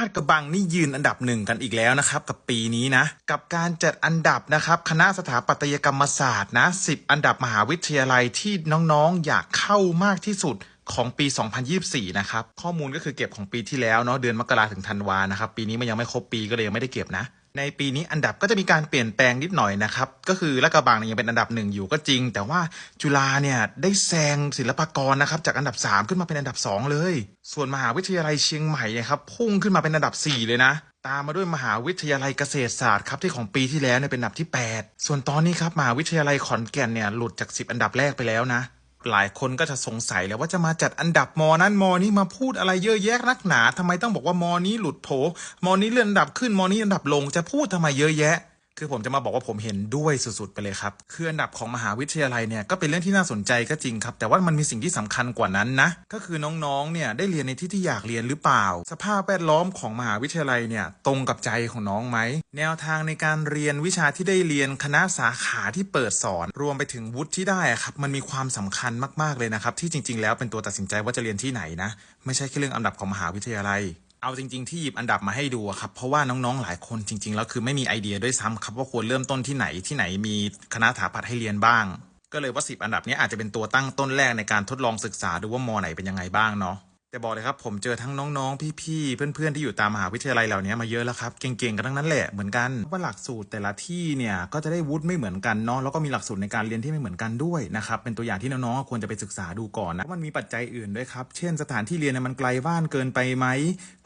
าดกระบังนี่ยืนอันดับหนึ่งกันอีกแล้วนะครับ กับปีนี้นะ กับการจัดอันดับนะครับ คณะสถาปัตยกรรมศาสตร์นะ 10 อันดับมหาวิทยาลัยที่น้องๆ อยากเข้ามากที่สุดของปี 2024 นะครับ ข้อมูลก็คือเก็บของปีที่แล้วเนาะเดือนมกราถึงธันวานะครับ ปีนี้มันยังไม่ครบปีก็เลยยังไม่ได้เก็บนะ ในปีนี้อันดับก็จะมีการเปลี่ยนแปลงนิดหน่อยนะครับ ก็คือลาดกระบังยังเป็นอันดับหนึ่งอยู่ก็จริง แต่ว่าจุฬาเนี่ยได้แซงศิลปากรนะครับ จากอันดับ 3 ขึ้นมาเป็นอันดับ 2 เลย ส่วนมหาวิทยาลัยเชียงใหม่เนี่ยครับพุ่งขึ้นมาเป็นอันดับ 4 เลยนะตามมาด้วยมหาวิทยาลัยเกษตรศาสตร์ครับที่ของปีที่แล้วเนี่ยเป็นอันดับที่ 8 ส่วนตอนนี้ครับมหาวิทยาลัยขอนแก่นเนี่ยหลุดจาก 10 อันดับแรกไปแล้วนะ หลายคนก็จะสงสัยแล้วว่าจะมาจัดอันดับมอนั้นมอนี้มาพูดอะไรเยอะแยะนักหนาทำไมต้องบอกว่ามอนี้หลุดโผมอนี้เลื่อนอันดับขึ้นมอนี้อันดับลงจะพูดทำไมเยอะแยะ คือผมจะมาบอกว่าผมเห็นด้วยสุดๆไปเลยครับ คืออันดับของมหาวิทยาลัยเนี่ยก็เป็นเรื่องที่น่าสนใจก็จริงครับ แต่ว่ามันมีสิ่งที่สำคัญกว่านั้นนะ ก็คือน้องๆ เนี่ยได้เรียนในที่ที่อยากเรียนหรือเปล่า สภาพแวดล้อมของมหาวิทยาลัยเนี่ยตรงกับใจของน้องไหม แนวทางในการเรียนวิชาที่ได้เรียนคณะสาขาที่เปิดสอน รวมไปถึงวุฒิที่ได้อะครับ มันมีความสำคัญมากๆเลยนะครับ ที่จริง ๆ แล้วเป็นตัวตัดสินใจว่าจะเรียนที่ไหนนะ ไม่ใช่แค่เรื่องอันดับของมหาวิทยาลัย เอาจริง ๆ ที่หยิบอันดับมาให้ดูครับ เพราะว่าน้องๆ หลายคนจริง ๆ แล้วคือไม่มีไอเดียด้วยซ้ำครับว่าควรเริ่มต้นที่ไหนที่ไหนมีคณะสถาปัตย์ให้เรียนบ้าง ก็เลยว่าสิบอันดับนี้อาจจะเป็นตัวตั้งต้นแรกในการทดลองศึกษาดูว่ามอไหนเป็นยังไงบ้างเนาะ แต่บอกเลยครับผมเจอทั้งน้องๆ พี่ๆ เพื่อนๆ ที่อยู่ตามมหาวิทยาลัยเหล่านี้มาเยอะแล้วครับเก่งๆ กันทั้งนั้นแหละเหมือนกันว่าหลักสูตรแต่ละที่เนี่ยก็จะได้วุฒิไม่เหมือนกันเนาะแล้วก็มีหลักสูตรในการเรียนที่ไม่เหมือนกันด้วยนะครับเป็นตัวอย่างที่น้องๆควรจะไปศึกษาดูก่อนนะมันมีปัจจัยอื่นด้วยครับเช่นสถานที่เรียนเนี่ยมันไกลบ้านเกินไปไหม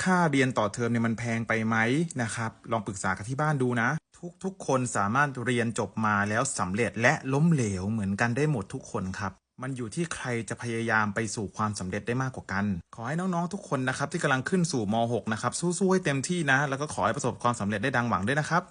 ค่าเรียนต่อเทอมเนี่ยมันแพงไปไหมนะครับลองปรึกษากับที่บ้านดูนะทุกทุกคนสามารถเรียนจบมาแล้วสำเร็จและล้มเหลวเหมือนกันได้หมดทุกคนครับ มันอยู่ที่ใครจะพยายามไปสู่ความสำเร็จได้มากกว่ากัน ขอให้น้องๆทุกคนนะครับที่กำลังขึ้นสู่ม .6 นะครับสู้ๆให้เต็มที่นะ แล้วก็ขอให้ประสบความสำเร็จได้ดังหวังด้วยนะครับ